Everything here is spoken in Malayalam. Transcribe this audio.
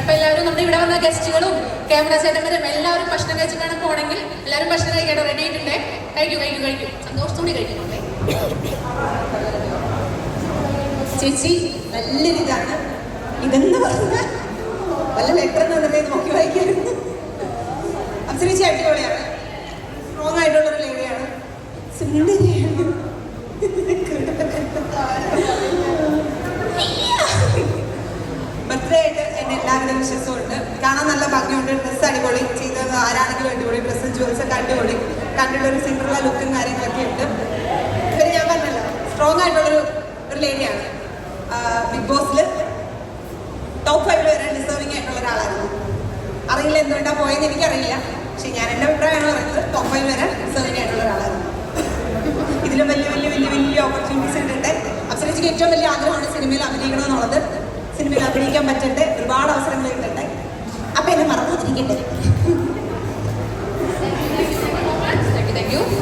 ഇപ്പൊ നമ്മുടെ ഇവിടെ വന്ന ഗസ്റ്റുകളും ക്യാമറ ചേട്ടന്മാരും എല്ലാവരും ഭക്ഷണം കഴിച്ചിട്ടാണ് പോണെങ്കിൽ എല്ലാവരും ഭക്ഷണം കഴിക്കട്ടെ റെഡി ആയിട്ടുണ്ട്. കഴിക്കൂ കഴിക്കൂ കഴിക്കൂ. സന്തോഷത്തോടെ കഴിക്കുന്നുണ്ടേ ചേച്ചി നല്ലൊരിതാണ് ഇതെന്ന് പറഞ്ഞ വല്ല ലെറ്റർ നോക്കി വായിക്കായിരുന്നു ചേച്ചി അടിപൊളിയാണ്. സ്ട്രോങ് ആയിട്ടുള്ള ഒരു അടിപൊളി ചെയ്തത് ആരാണെങ്കിലും അടിപൊളി. ഡ്രസ്സും ജുവൽസ് ഒക്കെ അടിപൊളി. കണ്ടിട്ട് ഒരു സിംഗിളുള്ള ലുക്കും കാര്യങ്ങളൊക്കെ ഉണ്ട്. പിന്നെ ഞാൻ പറഞ്ഞല്ലോ സ്ട്രോങ് ആയിട്ടുള്ളൊരു ഒരു ലേഡിയാണ് ബിഗ് ബോസിൽ ടോപ്പ് ഫൈവിൽ വരെ ഡിസേർവിംഗ് ആയിട്ടുള്ള ഒരാളായിരുന്നു. അറിയില്ല എന്തുകൊണ്ടാ പോയെന്ന് എനിക്കറിയില്ല. പക്ഷെ ഞാൻ എന്റെ അഭിപ്രായമാണ് പറയുന്നത് ടോപ്പ് ഫൈവ് വരെ ഡിസേർവിംഗ് ആയിട്ടുള്ള ഒരാളായിരുന്നു. ഇതിലും വലിയ വലിയ വലിയ വലിയ ഓപ്പർച്യൂണിറ്റീസ് ഉണ്ട് അപ്സരച്ചിക്ക് ഏറ്റവും വലിയ ആഗ്രഹമാണ് സിനിമയിൽ അഭിനയിക്കണം എന്നുള്ളത് സിനിമയിൽ അഭിനയിക്കാൻ പറ്റട്ടെ ഒരുപാട് അവസരങ്ങൾ കിട്ടട്ടെ. അപ്പം എന്നെ മറന്നു തിരിക്കട്ടെ you.